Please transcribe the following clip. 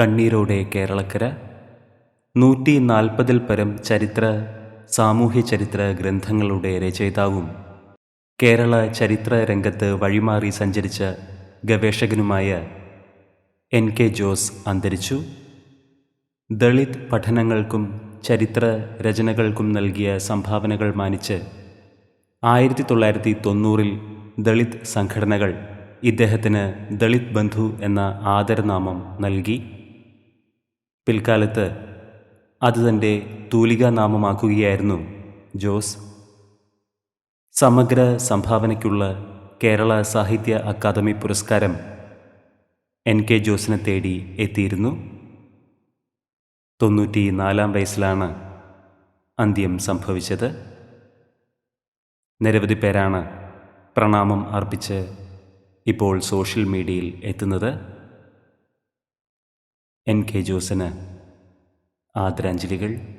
കണ്ണീരോടെ കേരളക്കര. നൂറ്റി നാൽപ്പതിൽ പരം ചരിത്ര സാമൂഹ്യ ചരിത്ര ഗ്രന്ഥങ്ങളുടെ രചയിതാവും. കേരള ചരിത്ര രംഗത്ത് വഴിമാറി സഞ്ചരിച്ച ഗവേഷകനുമായ എൻ കെ ജോസ് അന്തരിച്ചു. ദളിത് പഠനങ്ങൾക്കും ചരിത്ര രചനകൾക്കും നൽകിയ സംഭാവനകൾ മാനിച്ച് ആയിരത്തി തൊള്ളായിരത്തി തൊണ്ണൂറിൽ ദളിത് സംഘടനകൾ ഇദ്ദേഹത്തിന് ദളിത് ബന്ധു എന്ന ആദരനാമം നൽകി. പിൽക്കാലത്ത് അത് തന്റെ നാമമാക്കുകയായിരുന്നു ജോസ്. സമഗ്ര സംഭാവനയ്ക്കുള്ള കേരള സാഹിത്യ അക്കാദമി പുരസ്കാരം എൻ കെ ജോസിനെ തേടി എത്തിയിരുന്നു. തൊണ്ണൂറ്റി നാലാം വയസ്സിലാണ് അന്ത്യം സംഭവിച്ചത്. നിരവധി പേരാണ് പ്രണാമം അർപ്പിച്ച് ഇപ്പോൾ സോഷ്യൽ മീഡിയയിൽ എത്തുന്നത്. എൻ കെ ജോസിന്. ആദരാഞ്ജലികൾ